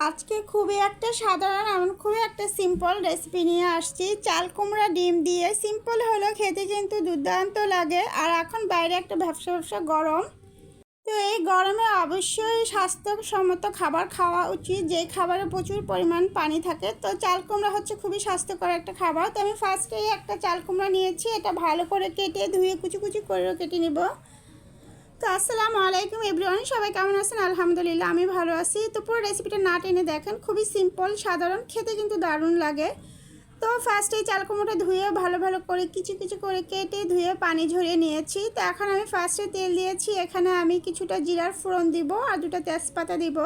আজকে খুবই একটা সাধারণ এমন খুবই একটা সিম্পল রেসিপি নিয়ে আসছি। চাল কুমড়া ডিম দিয়ে সিম্পল হলো, খেতে কিন্তু দুর্দান্ত লাগে। আর এখন বাইরে একটা ব্যবসা ব্যবসা গরম। তো এই গরমে অবশ্যই স্বাস্থ্যসম্মত খাবার খাওয়া উচিত। যে খাবারে প্রচুর পরিমাণ পানি থাকে, তো চাল কুমড়া হচ্ছে খুবই স্বাস্থ্যকর একটা খাবার। তো আমি ফার্স্টেই একটা চাল কুমড়া নিয়েছি, এটা ভালো করে কেটে ধুয়ে কুচি কুচি করে কেটে নেব। তো আসসালামু আলাইকুম এভরিওয়ান, সবাই কেমন আছেন? আলহামদুলিল্লাহ, আমি ভালো আছি। তো পুরো রেসিপিটা না টেনে দেখেন, খুবই সিম্পল সাধারণ, খেতে কিন্তু দারুণ লাগে। তো ফার্স্টে চাল কুমড়োটা ধুয়ে ভালো ভালো করে, কিছু কিছু করে কেটে ধুয়ে পানি ঝরিয়ে নিয়েছি। তো এখন আমি ফার্স্টে তেল দিয়েছি, এখানে আমি কিছুটা জিরার ফোড়ন দিব আর দুটো তেজপাতা দিব।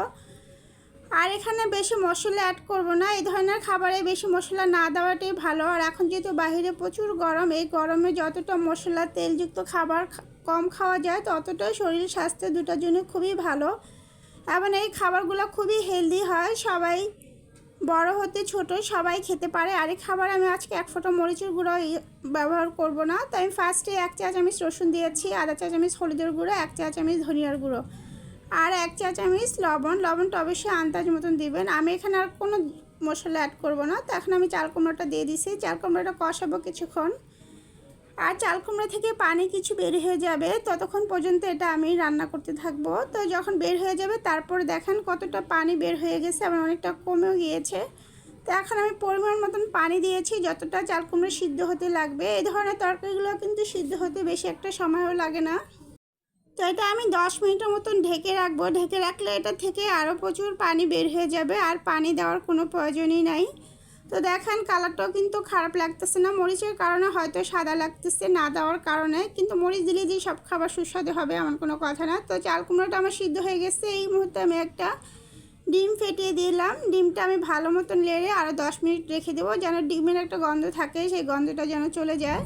আর এখানে বেশি মশলা অ্যাড করব না। এই ধরনের খাবারে বেশি মশলা না দেওয়াটাই ভালো। আর এখন যেহেতু বাইরে প্রচুর গরম, এই গরমে যতটা মশলা তেলযুক্ত খাবার কম খাওয়া যায়, ততটাই শরীর স্বাস্থ্য দুটোর জন্য খুবই ভালো। এবং এই খাবারগুলো খুবই হেলদি হয়। সবাই বড় হতে ছোট সবাই খেতে পারে। আর এই খাবার আমি আজকে এক ফোঁটা মরিচের গুঁড়ো ব্যবহার করব না। তো আমি ফার্স্টে এক চা চামচ রসুন দিয়েছি আধা চা চামচ হলুদের গুঁড়ো, এক চা চামচ ধনিয়ার গুঁড়ো। আর এক চা চামচ লবণ লবণটা অবশ্যই আন্দাজ মতন দিবেন। আমি এখানে আর কোনো মশলা অ্যাড করব না। তো এখন আমি চাল কুমড়োটা দিয়ে দিছি। চাল কুমড়োটা কষাবো কিছুক্ষণ। আর চাল কুমড়া থেকে পানি কিছু বের হয়ে যাবে। ততক্ষণ পর্যন্ত এটা আমি রান্না করতে থাকব। তো যখন বের হয়ে যাবে, তারপর দেখেন কতটা পানি বের হয়ে গেছে আবার অনেকটা কমেও গিয়েছে। তো এখন আমি পরিমাণ মতন পানি দিয়েছি, যতটা চাল কুমড়ো সিদ্ধ হতে লাগবে। এই ধরনের তরকারিগুলো কিন্তু সিদ্ধ হতে বেশি একটা সময়ও লাগে না। তো এটা আমি দশ মিনিটের মতন ঢেকে রাখব। ঢেকে রাখলে এটা থেকে আরও প্রচুর পানি বের হয়ে যাবে আর পানি দেওয়ার কোনো প্রয়োজনই নাই। তো দেখেন কালারটাও কিন্তু খারাপ লাগতেছে না। মরিচের কারণে হয়তো সাদা লাগতেছে না দেওয়ার কারণে। কিন্তু মরিচ দিলে যে সব খাবার সুস্বাদু হবে এমন কোনো কথা না। তো চাল কুমড়োটা আমার সিদ্ধ হয়ে গেছে। এই মুহূর্তে আমি একটা ডিম ফেটিয়ে দিলাম। ডিমটা আমি ভালো মতন লেড়ে আরও দশ মিনিট রেখে দেবো যেন ডিমের একটা গন্ধ থাকে। সেই গন্ধটা যেন চলে যায়।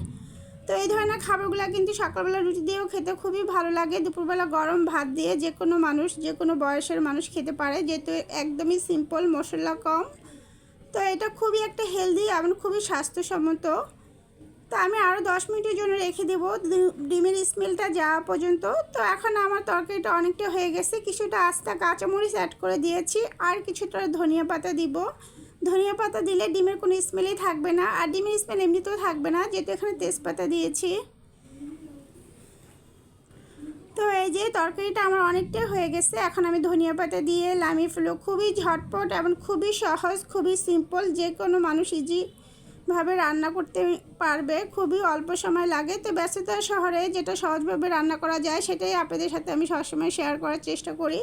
তো এই ধরনের খাবারগুলো কিন্তু সকালবেলা রুটি দিয়েও খেতে খুবই ভালো লাগে। দুপুরবেলা গরম ভাত দিয়ে যে কোনো মানুষ, যে কোনো বয়সের মানুষ খেতে পারে। যেহেতু একদমই সিম্পল মশলা কম। তো এটা খুবই একটা হেলদি এবং খুবই স্বাস্থ্যসম্মত। তো আমি আরও দশ মিনিটের জন্য রেখে দেবো। ডিমের স্মেলটা যাওয়া পর্যন্ত। তো এখন আমার তরকারিটা অনেকটা হয়ে গেছে। কিছুটা আস্তা কাঁচামরিচ অ্যাড করে দিয়েছি। আর কিছুটা ধনিয়া পাতা দিব। ধনিয়া পাতা দিলে ডিমের কোনো স্মেলই থাকবে না। আর ডিমের স্মেল এমনিতেও থাকবে না, যেহেতু এখানে তেজপাতা দিয়েছি। তো এই যে তরকারিটা আমার অনেকটাই হয়ে গেছে। এখন আমি ধনিয়া পাতা দিয়ে লামিয়ে ফেলো খুবই ঝটপট এবং খুবই সহজ, খুবই সিম্পল যে কোনো মানুষ ইজি ভাবে রান্না করতে পারবে। খুবই অল্প সময় লাগে, তো ব্যস্ততার শহরে যেটা সহজভাবে রান্না করা যায় সেটাই আপনাদের সাথে আমি সবসময় শেয়ার করার চেষ্টা করি।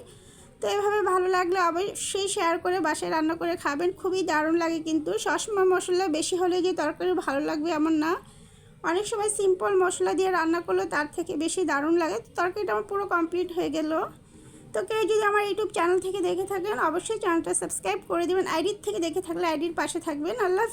তো এভাবে ভালো লাগলে। অবশ্যই শেয়ার করে বাসায় রান্না করে খাবেন। খুবই দারুণ লাগে কিন্তু। সবসময় মশলা বেশি হলে যে তরকারি ভালো লাগবে এমন না। অনেক সময় সিম্পল মশলা দিয়ে রান্না করলে তার থেকে বেশি দারুণ লাগে। তরকারিটা আমার পুরো কমপ্লিট হয়ে গেল। তো কেউ যদি আমার ইউটিউব চ্যানেল থেকে দেখে থাকেন, অবশ্যই চ্যানেলটা সাবস্ক্রাইব করে দেবেন। আইডির থেকে দেখে থাকলে আইডির পাশে থাকবেন। আল্লাহ